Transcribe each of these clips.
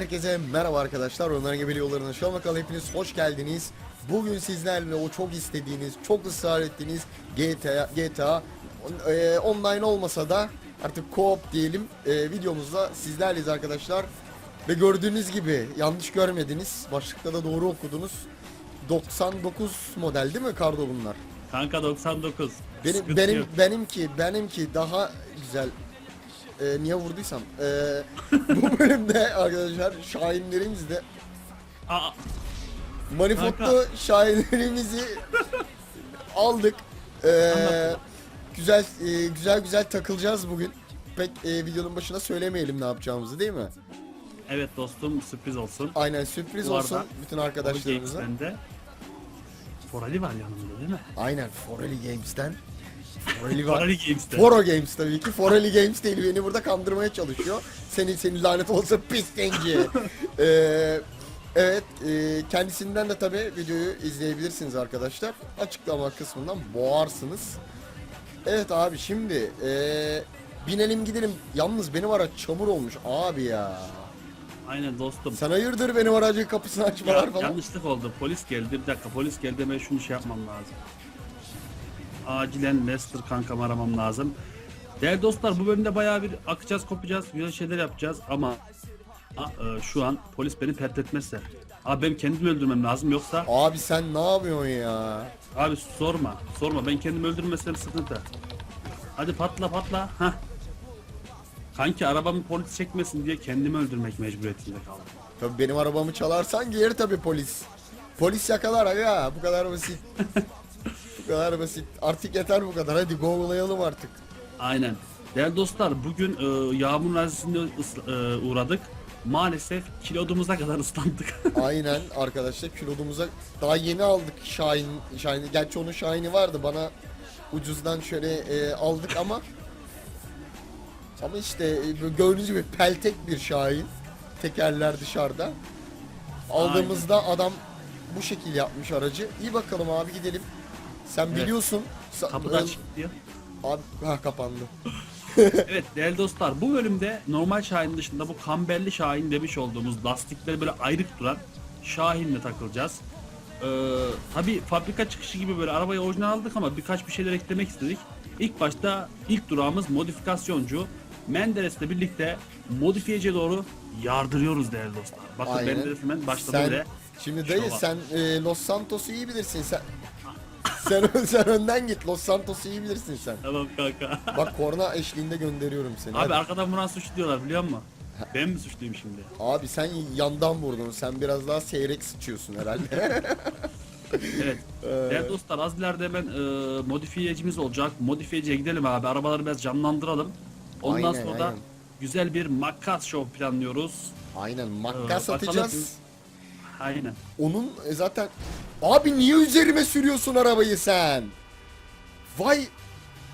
Herkese merhaba arkadaşlar. Onların Gebeli Yolları'na şu bakalım hepiniz hoş geldiniz. Bugün sizlerle o çok istediğiniz, çok ısrar ettiğiniz GTA, GTA e, online olmasa da artık co-op diyelim e, videomuzda sizlerleyiz arkadaşlar. Ve gördüğünüz gibi yanlış görmediniz. Başlıkta da doğru okudunuz. 99 model değil mi Kardo bunlar? Kanka 99. Benim Sıkıntı benim yok. benimki benimki daha güzel. Ee, niye vurduysam. Ee, bu bölümde arkadaşlar şahinlerimiz de Aa, manifoldlu Kanka. şahinlerimizi aldık. Anlat. güzel e, güzel güzel takılacağız bugün. Pek e, videonun başına söylemeyelim ne yapacağımızı değil mi? evet dostum sürpriz olsun. Aynen sürpriz Bu olsun arada bütün arkadaşlarımıza. Games'ten de Forali var yanımda değil mi? Aynen Forelli Games'ten. Forelli var. Foro Games tabii ki. Forelli Games değil beni burada kandırmaya çalışıyor. Seni seni lanet olsa pis dengi. Ee, evet e, kendisinden de tabii videoyu izleyebilirsiniz arkadaşlar. Açıklama kısmından boğarsınız. Evet abi şimdi e, binelim gidelim. Yalnız benim araç çamur olmuş abi ya. Aynen dostum. Sen hayırdır benim aracın kapısını Ya, açmalar falan. yanlışlık oldu. Polis geldi. Bir dakika polis geldi. Ben şunu şey yapmam lazım. Acilen Lester kankam aramam lazım. Değerli dostlar bu bölümde bayağı bir akacağız kopacağız. Güzel şeyler yapacağız ama a, e, şu an polis beni pert etmezse. Abi benim kendimi öldürmem lazım yoksa Abi sen ne yapıyorsun ya? Abi sorma, sorma. Ben kendimi öldürmesem sıkıntı. Hadi patla patla. Hah. Kanki arabamı polis çekmesin diye kendimi öldürmek mecburiyetinde kaldım. Tabii benim arabamı çalarsan gelir tabii polis. Polis yakalar aga bu kadar basit. kadar basit. Artık yeter bu kadar. Hadi google'layalım artık. Aynen. Değerli dostlar bugün e, yağmur ısla- e, uğradık. Maalesef kilodumuza kadar ıslandık. Aynen arkadaşlar kilodumuza daha yeni aldık Şahin. Şahin gerçi onun Şahin'i vardı bana ucuzdan şöyle e, aldık ama ama işte e, gördüğünüz gibi peltek bir Şahin. Tekerler dışarıda. Aldığımızda adam bu şekil yapmış aracı. İyi bakalım abi gidelim. Sen Evet. biliyorsun. Sa- Kapıda Ö- açık diyor. Abi ha kapandı. Evet değerli dostlar bu bölümde normal Şahin dışında bu kamberli Şahin demiş olduğumuz lastikleri böyle ayrık duran Şahin'le takılacağız. Ee, Tabi fabrika çıkışı gibi böyle arabayı orijinal aldık ama birkaç bir şeyler eklemek istedik. İlk başta ilk durağımız modifikasyoncu. Menderes'le birlikte modifiyeciye doğru yardırıyoruz değerli dostlar. Bakın Aynen. Menderes hemen başladı Sen bile. şimdi dayı şova. sen e, Los Santos'u iyi bilirsin sen. sen sen önden git. Los Santos'u iyi bilirsin sen. Tamam kanka. Bak korna eşliğinde gönderiyorum seni. Abi Hadi. arkadan vuran suçlu diyorlar biliyor musun? Ben mi suçluyum şimdi? Abi sen yandan vurdun. Sen biraz daha seyrek sıçıyorsun herhalde. Evet. Değerli dostlar az ileride hemen e, modifiyecimiz olacak. Modifiyeciye gidelim abi. Arabaları biraz canlandıralım. Ondan Aynen, sonra da aynen. güzel bir makas show planlıyoruz. Aynen Ee, makas bakalım. atacağız. Aynen. Onun e, zaten Abi niye üzerime sürüyorsun arabayı sen? Vay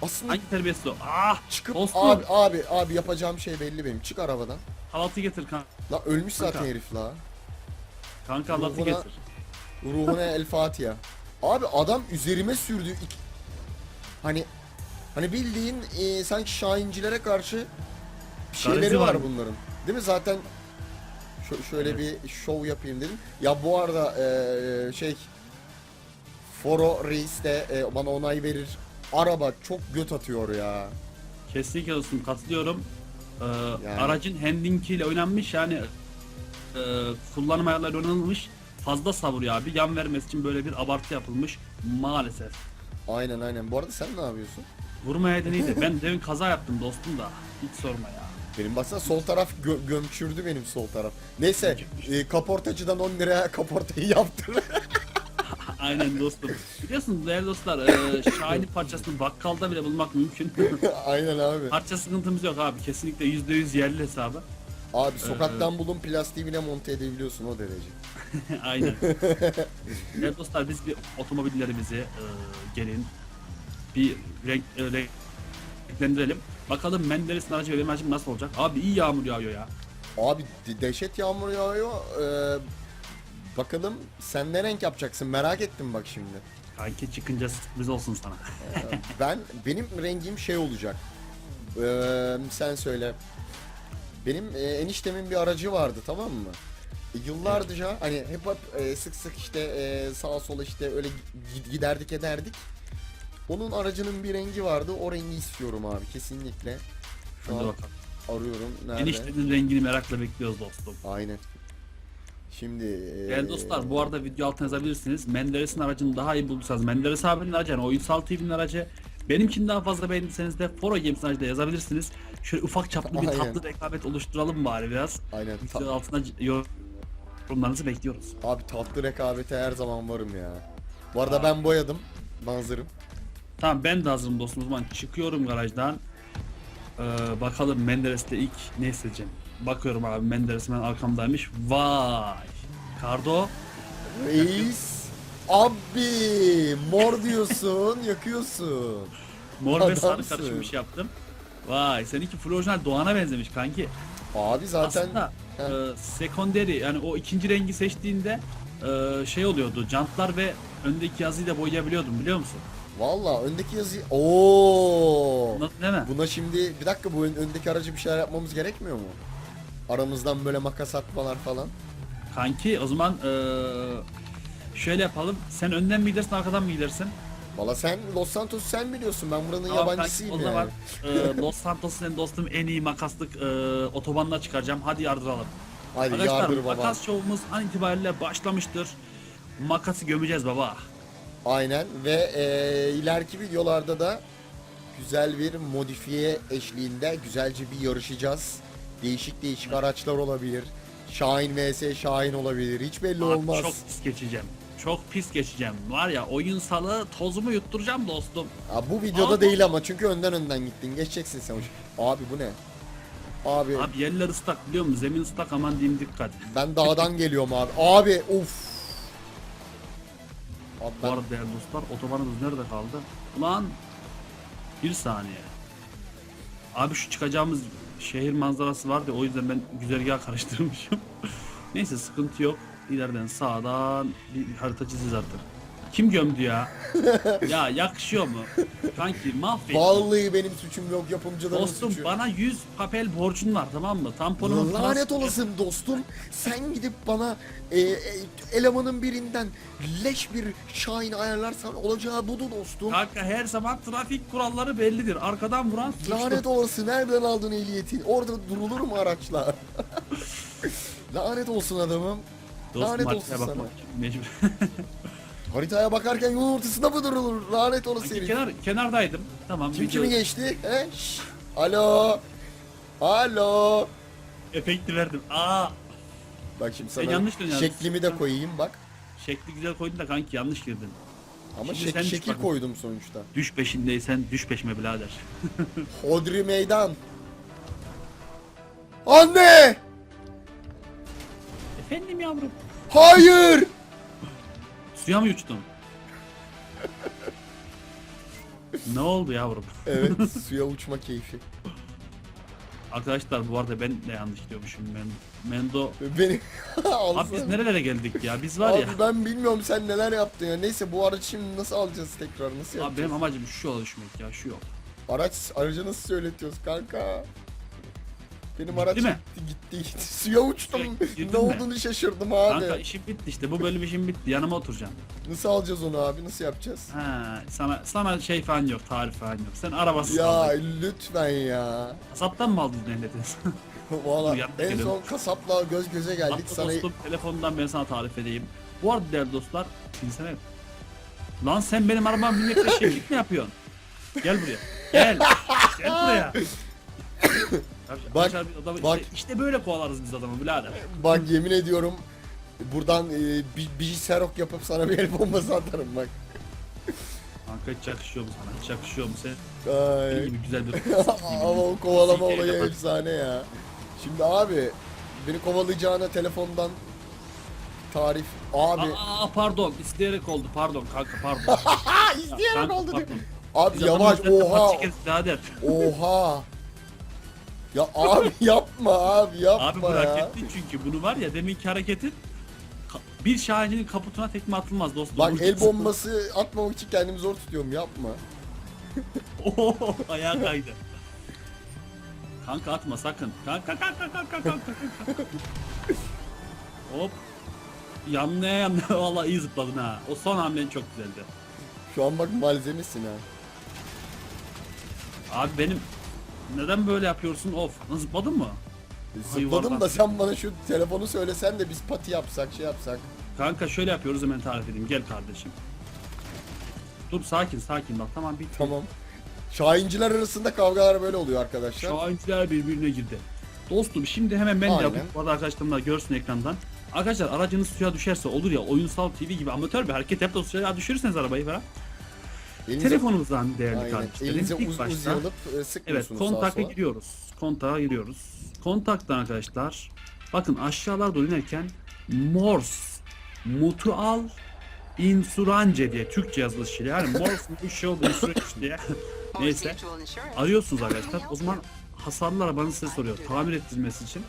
aslında Hangi terbiyesiz o? Ah! çıkıp dostum. abi abi abi yapacağım şey belli benim. Çık arabadan. Halatı getir kanka. La ölmüş zaten Kanka. herif la. Kanka halatı Ruhuna- getir. Ruhuna el Fatiha. Abi adam üzerime sürdü. İk- Hani hani bildiğin e, sanki şahincilere karşı bir şeyleri Garezi var var. bunların. Değil mi? Zaten şö- şöyle Evet. bir şov yapayım dedim. Ya bu arada e, şey Foro Reis de e, bana onay verir. Araba çok göt atıyor ya. Kesinlikle dostum katılıyorum. Ee, Yani. Aracın handlingiyle oynanmış yani e, kullanım ayarları oynanılmış. Fazla savuruyor abi. Yan vermesi için böyle bir abartı yapılmış. Maalesef. Aynen aynen. Bu arada sen ne yapıyorsun? Vurmaya deneydi. Ben demin kaza yaptım dostum da. Hiç sorma ya. Benim baksana sol taraf gö- gömçürdü benim sol taraf. Neyse e, kaportacıdan 10 liraya kaportayı yaptır. Aynen dostum. Biliyorsunuz değerli dostlar e, Şahin'in parçasını bakkalda bile bulmak mümkün. aynen abi. Parça sıkıntımız yok abi. Kesinlikle %100 yerli hesabı. Abi sokaktan bulun plastiği bile monte edebiliyorsun o derece. Aynen. değerli dostlar biz bir otomobillerimizi e, gelin bir renk, e, renk- renklendirelim. Bakalım Menderes'in aracı ve benim aracım nasıl olacak? Abi iyi yağmur yağıyor ya. Abi de- dehşet yağmur yağıyor. Ee, bakalım sen ne renk yapacaksın merak ettim bak şimdi. Kanki çıkınca sürpriz olsun sana. Ee, ben benim rengim şey olacak. Ee, sen söyle. Benim e, eniştemin bir aracı vardı tamam mı? E, yıllarca hani hep, hep e, sık sık işte e, sağa sola işte öyle gi- giderdik ederdik. Onun aracının bir rengi vardı. O rengi istiyorum abi kesinlikle. Şu Hadi an bakalım. arıyorum. Nerede? Eniştenin rengini merakla bekliyoruz dostum. Aynen. Şimdi Değerli dostlar bu arada video altına yazabilirsiniz. Menderes'in aracını daha iyi bulduysanız Menderes abinin aracı yani Oyunsal TV'nin aracı Benimkini daha fazla beğendiyseniz de Foro Games'in aracı da yazabilirsiniz. Şöyle ufak çaplı bir Aynen. tatlı rekabet oluşturalım bari biraz. aynen. Ta- Video altına yorumlarınızı bekliyoruz. abi tatlı rekabete her zaman varım ya. Bu arada ben boyadım. Manzarım. Tamam ben de hazırım dostum. O zaman çıkıyorum garajdan. Ee, bakalım Menderes'te ilk ne isteyeceğim. Bakıyorum abi Menderes hemen arkamdaymış. Vay. Kardo. Reis. Abi mor diyorsun, yakıyorsun. Mor ve sarı Adamsın. karışım iş yaptım. Vay seninki full orijinal Doğan'a benzemiş kanki. Abi zaten Aslında Heh. e, secondary yani o ikinci rengi seçtiğinde e, şey oluyordu. Jantlar ve öndeki yazıyı da boyayabiliyordum biliyor musun? Valla öndeki yazı Oo. Nasıl değil mi? Buna şimdi bir dakika bu ön- öndeki aracı bir şeyler yapmamız gerekmiyor mu? Aramızdan böyle makas atmalar falan. Kanki o zaman e, şöyle yapalım. Sen önden mi gidersin arkadan mı gidersin? Valla sen Los Santos sen biliyorsun ben buranın Tamam yabancısıyım kanki, o yani. zaman e, Los Santos'u senin dostum en iyi makaslık e, otobanına çıkaracağım. Hadi yardıralım. Hadi Arkadaşlar yardır baba. makas şovumuz an itibariyle başlamıştır. Makası gömeceğiz baba. Aynen ve e, ileriki videolarda da güzel bir modifiye eşliğinde güzelce bir yarışacağız. Değişik değişik araçlar olabilir. Şahin vs Şahin olabilir. Hiç belli Abi olmaz. Çok pis geçeceğim. Çok pis geçeceğim. Var ya oyun salı tozumu yutturacağım dostum. Aa, bu videoda Abi- değil ama çünkü önden önden gittin. Geçeceksin sen. Abi bu ne? Abi, Abi yerler ıslak biliyor musun? Zemin ıslak aman diyeyim dikkat. ben dağdan geliyorum abi. Abi uf. Bu arada değerli dostlar otobanımız nerede kaldı? Ulan bir saniye. Abi şu çıkacağımız şehir manzarası vardı o yüzden ben güzergah karıştırmışım. Neyse sıkıntı yok. İleriden sağdan bir harita çizeceğiz artık. Kim gömdü ya? ya yakışıyor mu? Kanki mahvettin. vallahi benim suçum yok yapımcıların Dostum suçu. bana 100 papel borcun var tamam mı? Tamponumu Lanet trans- olasın dostum. Sen gidip bana e, e, elemanın birinden leş bir şahin ayarlarsan olacağı budur dostum. Kanka her zaman trafik kuralları bellidir. Arkadan vuran suçlu. Lanet olası nereden aldın ehliyeti? Orada durulur mu araçlar? Lanet olsun adamım. Dostum Lanet olsun bakmak mecbur. Haritaya bakarken yolun ortasında mı durulur? Lanet olası herif. kenar, kenardaydım. Tamam. Kim video- kimi geçti? He? Şşş. Alo. Alo. Efekti verdim. Aa, Bak şimdi sana yanlış dön yalnız. şeklimi de koyayım bak. şekli güzel koydun da kanki yanlış girdin. Ama Şimdi şek- sen şekil bakın. koydum sonuçta. Düş peşindeysen düş peşime birader. Hodri meydan. Anne! Efendim yavrum. Hayır! Suya mı uçtun? ne oldu yavrum? Evet, suya uçma keyfi. Arkadaşlar bu arada ben de yanlış diyormuşum ben. Mendo. Beni Abi biz alsana. nerelere geldik ya? Biz var Abi ya. ben bilmiyorum sen neler yaptın ya. Neyse bu araç şimdi nasıl alacağız tekrar? Nasıl Abi yapacağız? benim amacım şu düşmek ya şu yol. Araç aracı nasıl söyletiyoruz kanka? Benim Gitti araç mi? gitti, gitti gitti. Suya uçtum. Girdin ne mi? olduğunu şaşırdım abi. Kanka işim bitti işte bu bölüm işim bitti yanıma oturacaksın. Nasıl alacağız onu abi? Nasıl yapacağız? Ha, sana sana şey falan yok tarif falan yok. Sen arabasız Ya kaldın. lütfen ya. Kasaptan mı aldın ehliyetini? Valla en gelelim. son kasapla göz göze geldik. Hatta Sana dostum telefondan ben sana tarif edeyim. Bu arada değerli dostlar binsene. Lan sen benim arabamı binmekle şeklik mi yapıyorsun? Gel buraya. Gel. Gel buraya. Bak, adamı bak. Işte, işte böyle kovalarız biz adamı birader. bak yemin ediyorum buradan e, bir, bir serok yapıp sana bir el bombası atarım bak. Kanka hiç yakışıyor mu sana? Hiç yakışıyor mu sen? Ay. Benim gibi güzel bir Ama o kovalama olayı efsane ya. Şimdi abi beni kovalayacağına telefondan tarif abi. Aa pardon isteyerek oldu pardon kanka pardon. Aa Kanka, oldu pardon. Abi Biz yavaş oha oha. Ya abi yapma abi yapma Abi bu ya. hareketli çünkü bunu var ya deminki hareketin ka- bir şahincinin kaputuna tekme atılmaz dostum. Bak el bombası atmamak için kendimi zor tutuyorum yapma. Oo ayağa kaydı. Kanka atma sakın. Kanka kanka kanka kanka kanka. Hop. Yanlaya yanlaya valla iyi zıpladın ha. O son hamlen çok güzeldi. Şu an bak malzemesin ha. Abi benim neden böyle yapıyorsun? Of. Lan Zıpladın mı? Zıpladım da sen bana şu telefonu söylesen de biz pati yapsak şey yapsak. Kanka şöyle yapıyoruz hemen tarif edeyim. Gel kardeşim. Dur sakin sakin bak tamam bitti. Tamam. Şahinciler arasında kavgalar böyle oluyor arkadaşlar. Şahinler birbirine girdi. Dostum şimdi hemen ben de Aynen. Bu arada arkadaşlarım da görsün ekrandan. Arkadaşlar aracınız suya düşerse olur ya oyunsal TV gibi amatör bir hareket yap da suya düşürürseniz arabayı falan. Elinize- Telefonumuzdan değerli Aynen. kardeşlerim. Elinize ilk uz, başta- e, Evet kontakta giriyoruz. Kontağa giriyoruz. Kontaktan arkadaşlar. Bakın aşağılara doğru inerken Morse Mutual Insurance diye Türkçe yazılışıyla yani Morse Mutual Insurance diye neyse arıyorsunuz arkadaşlar. O zaman hasarlı arabanız size soruyor. Tamir ettirilmesi için.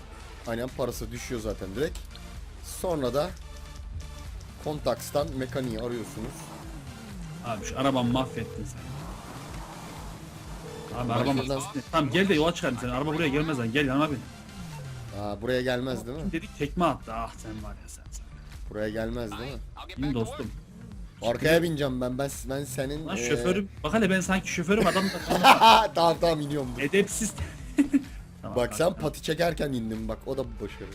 Aynen parası düşüyor zaten direkt. Sonra da Kontaks'tan mekaniği arıyorsunuz. Abi şu arabamı mahvettin sen. Abi Ben arabam şuradan- Tamam gel de yola çıkarım seni. Araba buraya gelmez lan. Gel yanıma bin. Aa, buraya gelmez değil mi? Dedik tekme attı. Ah sen var ya sen sen. Buraya gelmez değil mi? Bin dostum. Arkaya bineceğim ben. Ben ben senin Lan eee, şoförüm. Bak hele ben sanki şoförüm adam da tamam tamam iniyorum. dur. edepsiz. tamam, Bak sen tamam. pati çekerken indin bak o da bir başarı.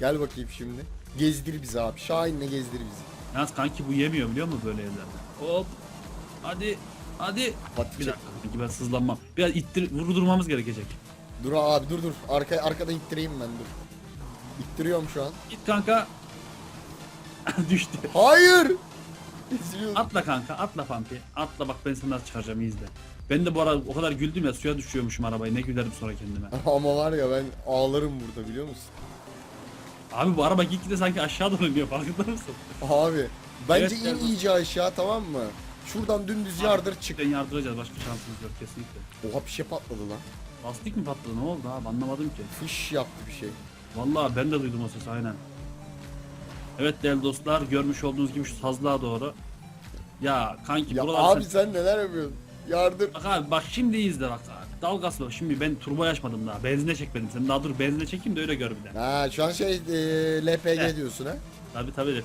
Gel bakayım şimdi. Gezdir bizi abi. Şahin'le gezdir bizi. Yalnız kanki bu yemiyor biliyor musun böyle yerlerde? Hop. Hadi. Hadi. Pati Bir dakika kanki ben sızlanmam. Biraz ittir, vurdurmamız gerekecek. Dur abi dur dur. Arka, arkadan ittireyim ben dur. İttiriyorum şu an. Git kanka. Düştü. Hayır! Üzülüyorum. Atla kanka atla Pampi. Atla bak ben seni nasıl çıkaracağım iyi izle. Ben de bu arada o kadar güldüm ya suya düşüyormuşum arabayı ne gülerim sonra kendime. Ama var ya ben ağlarım burada biliyor musun? Abi bu araba gitgide sanki aşağı doğru iniyor farkında mısın? Abi bence Evet, in iyice aşağı tamam mı? Şuradan dümdüz yardır çık. Cidden yardıracağız başka şansımız yok kesinlikle. Oha bir şey patladı lan. Lastik mi patladı ne oldu abi anlamadım ki. Fış yaptı bir şey. Vallahi ben de duydum o sesi aynen. Evet değerli dostlar görmüş olduğunuz gibi şu sazlığa doğru. Ya kanki Ya buralar abi sen neler yapıyorsun? Yardır. Bak abi bak şimdi izle bak. Dalgası bak şimdi ben turbo açmadım daha. Benzine çekmedim. Sen daha dur benzine çekeyim de öyle gör bir de. Ha şu an şey e, LPG diyorsun ha? Tabi tabi de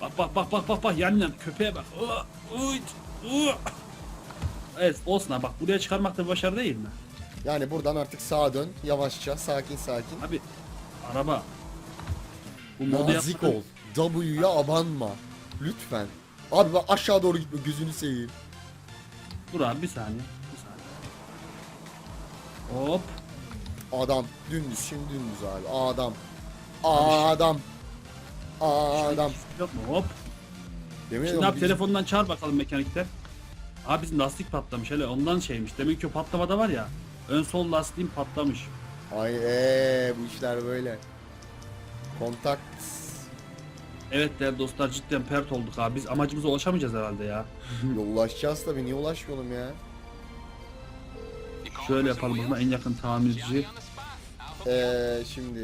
Bak bak bak bak bak bak yan yan köpeğe bak. Evet olsun ha bak buraya çıkarmak da bir başarı değil mi? Yani buradan artık sağa dön. Yavaşça sakin sakin. Abi araba. Bu modu Nazik yapmak- ol. W'ya abanma. Lütfen. Abi bak aşağı doğru gitme gözünü seveyim. Dur abi bir saniye. Bir saniye. Hop. Adam dümdüz şimdi dümdüz abi. Adam. Adam. Adam. Yok mu? Hop. Yemin Şimdi ediyorum abi biz- telefondan çağır bakalım mekanikten. Abi bizim lastik patlamış hele ondan şeymiş. Demek ki o patlamada var ya. Ön sol lastiğim patlamış. Ay ee, bu işler böyle. Kontakt. Evet değerli dostlar cidden pert olduk abi. Biz amacımıza ulaşamayacağız herhalde ya. Yollaşacağız tabii niye ulaşmayalım ya? Şöyle yapalım zaman en yakın tamirci. Eee şimdi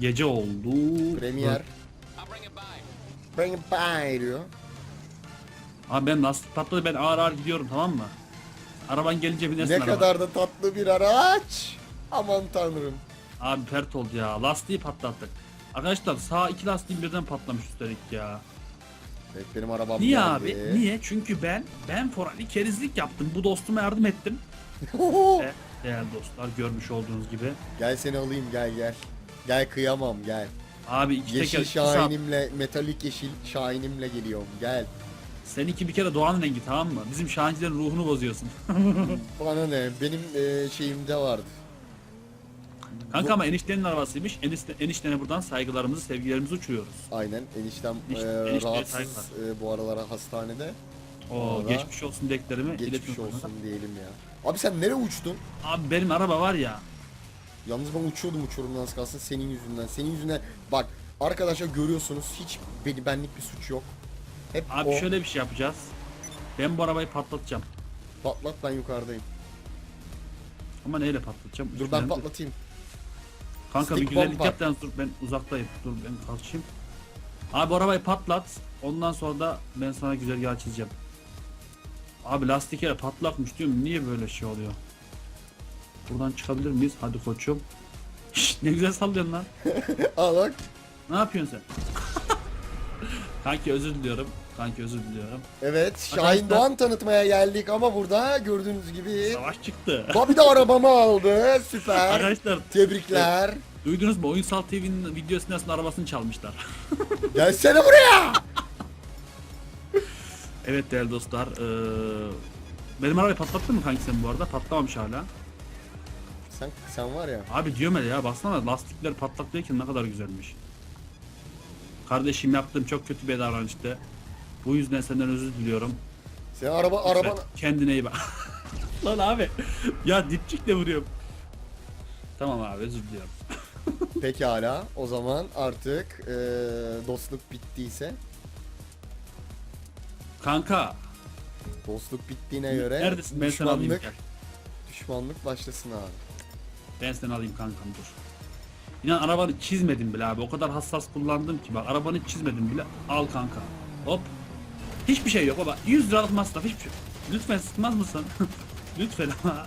Gece oldu. Premier Bring it by diyor. Abi ben lastik patladı ben ağır ağır gidiyorum tamam mı? Araban gelince binersin Ne araba. kadar da tatlı bir araç. Aman tanrım. Abi pert oldu ya. Lastiği patlattık. Arkadaşlar sağ iki lastiğim birden patlamış üstelik ya. Evet benim arabam Niye geldi. abi? Niye? Çünkü ben ben Forali kerizlik yaptım. Bu dostuma yardım ettim. Ve değerli dostlar görmüş olduğunuz gibi. gel seni alayım gel gel. Gel kıyamam gel. Abi iki Yeşil teker iki saat. şahinimle metalik yeşil şahinimle geliyorum gel. Seninki bir kere doğanın rengi tamam mı? Bizim şahancilerin ruhunu bozuyorsun. Bana ne benim eee, şeyimde vardı. Kanka ama eniştenin arabasıymış. Enişte, eniştene buradan saygılarımızı, sevgilerimizi uçuruyoruz. Aynen eniştem Enişte- eee, enişteye rahatsız saygılar. eee, bu aralara hastanede. O Orada geçmiş olsun dileklerimi Geçmiş olsun sana. diyelim ya. Abi sen nereye uçtun? Abi benim araba var ya. Yalnız ben uçuyordum uçurumdan az kalsın senin yüzünden. Senin yüzünden bak arkadaşlar görüyorsunuz hiç beni benlik bir suç yok. Hep Abi o şöyle bir şey yapacağız. Ben bu arabayı patlatacağım. patlat ben yukarıdayım. Ama neyle patlatacağım? Dur ben patlatayım. Kanka bir Stick güzellik bomb var. yap yalnız dur ben uzaktayım. Dur ben kalkayım. Abi arabayı patlat. Ondan sonra da ben sana güzergah çizeceğim. Abi lastik yere patlakmış diyorum. Niye böyle şey oluyor? Buradan çıkabilir miyiz? Hadi koçum. Şşt, ne güzel sallıyorsun lan. Al bak. Ne yapıyorsun sen? Kanki özür diliyorum. Kanki özür diliyorum. Evet Şahin Arkadaşlar- Doğan tanıtmaya geldik ama burada gördüğünüz gibi Savaş çıktı. Bobby de arabamı aldı. Süper. Arkadaşlar Tebrikler. duydunuz mu? Oyunsal TV'nin video esnasında arabasını çalmışlar. Gelsene buraya. evet değerli dostlar. eee, benim arabayı patlattın mı kanki sen bu arada? Patlamamış hala. Sen sen var ya. Abi diyorum ya, baksana lastikler patlattıyken ne kadar güzelmiş. Kardeşim yaptığım çok kötü bir davranıştı. Bu yüzden senden özür diliyorum. Sen araba Lütfen Kendine iyi bak. Lan abi. Ya dipçikle vuruyorum. Tamam abi özür diliyorum. pekala. O zaman artık eee, dostluk bittiyse Kanka. dostluk bittiğine göre Neredesin? Ben seni alayım düşmanlık gel. düşmanlık başlasın abi. Seni alayım kankam dur. İnan arabanı çizmedim bile abi. O kadar hassas kullandım ki bak arabanı çizmedim bile. Al kanka. Hop. Hiçbir şey yok baba. 100 liralık masraf hiçbir şey. Lütfen sıkmaz mısın? Lütfen ama.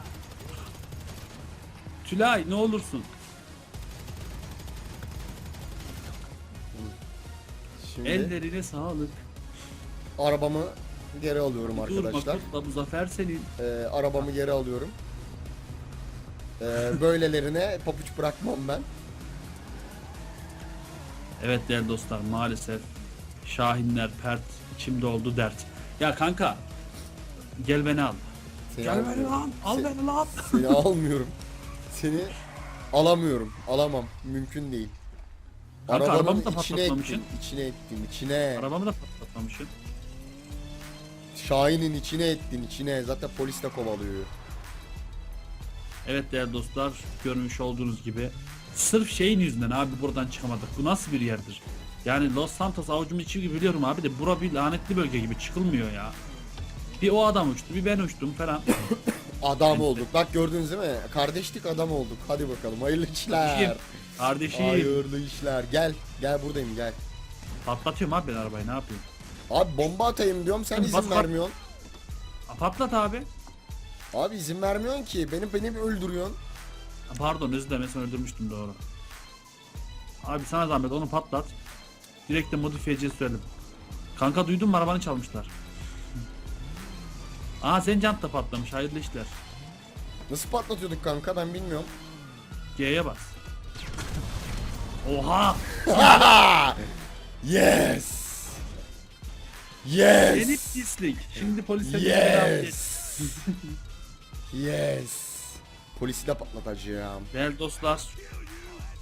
Tülay ne olursun. Şimdi Ellerine sağlık. arabamı geri alıyorum Durma arkadaşlar. kutla bu zafer senin. Eee, arabamı geri alıyorum. Eee, böylelerine papuç bırakmam ben. Evet değerli dostlar maalesef Şahinler pert içimde oldu dert. Ya kanka gel beni al. Seni Gel beni lan al Se- beni lan. Seni almıyorum. Seni alamıyorum. Alamam. Mümkün değil. Kanka, arabamı da içine patlatmamışsın. ettin. içine ettin. içine. Arabamı da patlatmamışsın. Şahin'in içine ettin. içine. Zaten polis de kovalıyor. Evet değerli dostlar görmüş olduğunuz gibi sırf şeyin yüzünden abi buradan çıkamadık. Bu nasıl bir yerdir? Yani Los Santos avucumun içi gibi biliyorum abi de bura bir lanetli bölge gibi çıkılmıyor ya. Bir o adam uçtu bir ben uçtum falan. Adam olduk. Bak gördünüz değil mi? Kardeşlik adam olduk. Hadi bakalım. Hayırlı işler. Kardeşim, Hayırlı işler. Gel. Gel buradayım gel. patlatıyorum abi ben arabayı ne yapayım? Abi bomba atayım diyorum sen izin bas, vermiyorsun. Patlat abi. Abi izin vermiyorsun ki. Beni beni öldürüyorsun. Pardon özür dilerim ben öldürmüştüm doğru. Abi sana zahmet onu patlat. Direkt de modifiyeciye sürelim. Kanka duydun mu arabanı çalmışlar. Aa sen jant da patlamış hayırlı işler. Nasıl patlatıyorduk kanka ben bilmiyorum. G'ye bas. Oha! Yes. Yes. Seni pislik. Şimdi polise geç. Yes. yes. Polisi de patlatacağım. Değerli dostlar.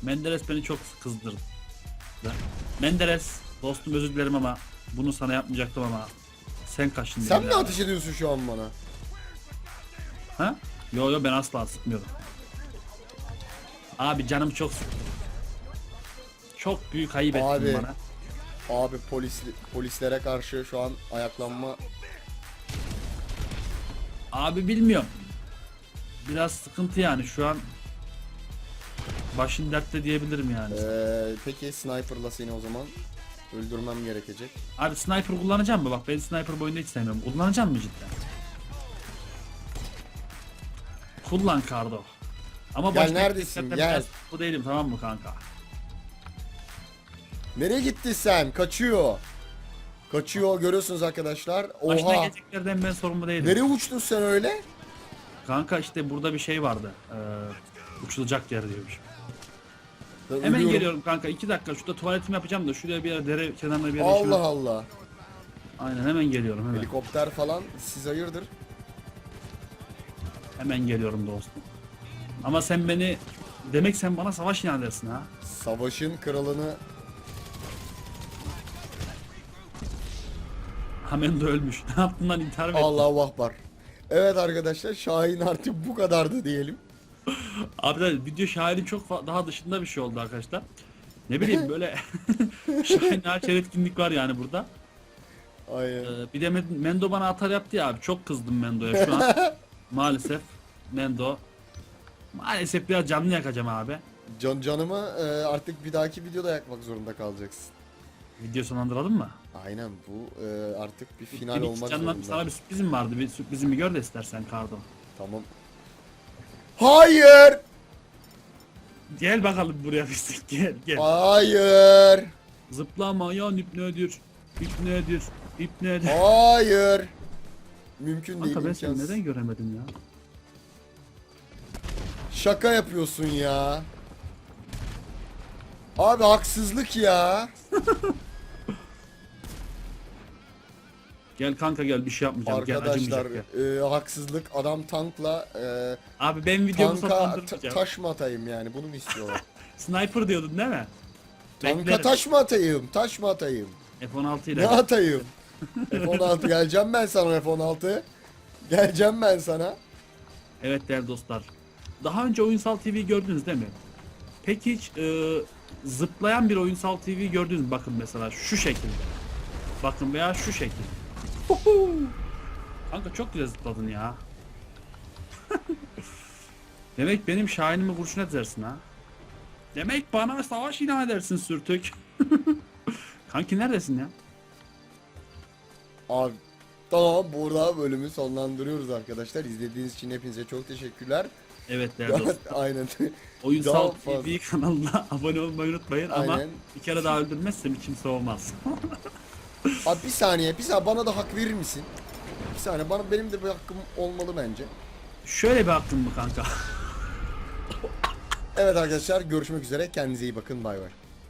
Menderes beni çok kızdırdı. Menderes dostum özür dilerim ama bunu sana yapmayacaktım ama sen kaçtın. Sen mi ateş ediyorsun şu an bana? Ha? Yo yo ben asla sıkmıyorum. Abi canım çok sıktı. Çok büyük ayıp ettin Abi. bana. Abi polis polislere karşı şu an ayaklanma Abi bilmiyorum. Biraz sıkıntı yani şu an. Başın dertte diyebilirim yani. Ee, peki sniper'la seni o zaman öldürmem gerekecek. Abi sniper kullanacağım mı? Bak ben sniper bu oyunda hiç sevmiyorum. Kullanacağım mı cidden? Kullan Kardo. Ama Gel, neredesin? Gel. biraz Bu değilim tamam mı kanka? Nereye gitti sen? Kaçıyor. Kaçıyor görüyorsunuz arkadaşlar. Başına Oha. geleceklerden ben sorumlu değilim. Nereye uçtun sen öyle? Kanka işte burada bir şey vardı. Ee, uçulacak yer diyormuş. Ben Hemen ölüyorum. geliyorum kanka. iki dakika. Şurada tuvaletimi yapacağım da şuraya bir yere dere kenarına bir yere Allah şöyle- Allah. Aynen hemen geliyorum hemen. Helikopter falan siz hayırdır? Hemen geliyorum dostum. Ama sen beni demek sen bana savaş ilan edersin ha. Savaşın kralını Hemen de ölmüş. Ne yaptın lan intihar mı ettin? Allahu Akbar. Evet arkadaşlar Şahin artık bu kadardı diyelim. Abi de video şairin çok daha dışında bir şey oldu arkadaşlar. Ne bileyim böyle şahin her şey etkinlik var yani burada. Aynen. Ee, bir de Men- Mendo bana atar yaptı ya abi. Çok kızdım Mendo'ya şu an. Maalesef Mendo. Maalesef biraz canlı yakacağım abi. Can canımı e, artık bir dahaki videoda yakmak zorunda kalacaksın. Video sonlandıralım mı? Aynen bu e, artık bir final Benim olmak canına- zorunda. Sana bir sürprizim vardı. Bir sürprizimi gör de istersen Kardo. Tamam. Hayır. Gel bakalım buraya pislik gel gel. Hayır. Zıplama ya ipnedir. İpnedir. İpnedir. Hayır. Mümkün değil. Kanka ben seni imkansız. neden göremedim ya? Şaka yapıyorsun ya. Abi haksızlık ya. Gel kanka gel bir şey yapmayacağım. Gel Arkadaşlar acımayacak gel. e, haksızlık adam tankla e, Abi ben videomu tanka ta- sonlandırmayacağım. taş mı atayım yani bunu mu istiyorlar? Sniper diyordun değil mi? tanka Beklerim. taş mı atayım? Taş mı atayım? F16 ile. Ne atayım? F16 geleceğim ben sana F16. Geleceğim ben sana. Evet değerli dostlar. Daha önce Oyunsal TV gördünüz değil mi? Peki hiç e, zıplayan bir Oyunsal TV gördünüz mü? Bakın mesela şu şekilde. Bakın veya şu şekil. Kanka çok güzel zıpladın ya. Demek benim şahinimi kurşun edersin ha. Demek bana savaş ilan edersin sürtük. Kanki neredesin ya? Abi tamam burada bölümü sonlandırıyoruz arkadaşlar. İzlediğiniz için hepinize çok teşekkürler. Evet değerli dostlar. Aynen. Oyunsal. TV kanalına abone olmayı unutmayın ama Aynen. bir kere daha öldürmezsem içim soğumaz. Abi bir saniye, bir saniye bana da hak verir misin? Bir saniye bana benim de bir hakkım olmalı bence. Şöyle bir hakkım mı kanka? Evet arkadaşlar görüşmek üzere. Kendinize iyi bakın. Bay bay.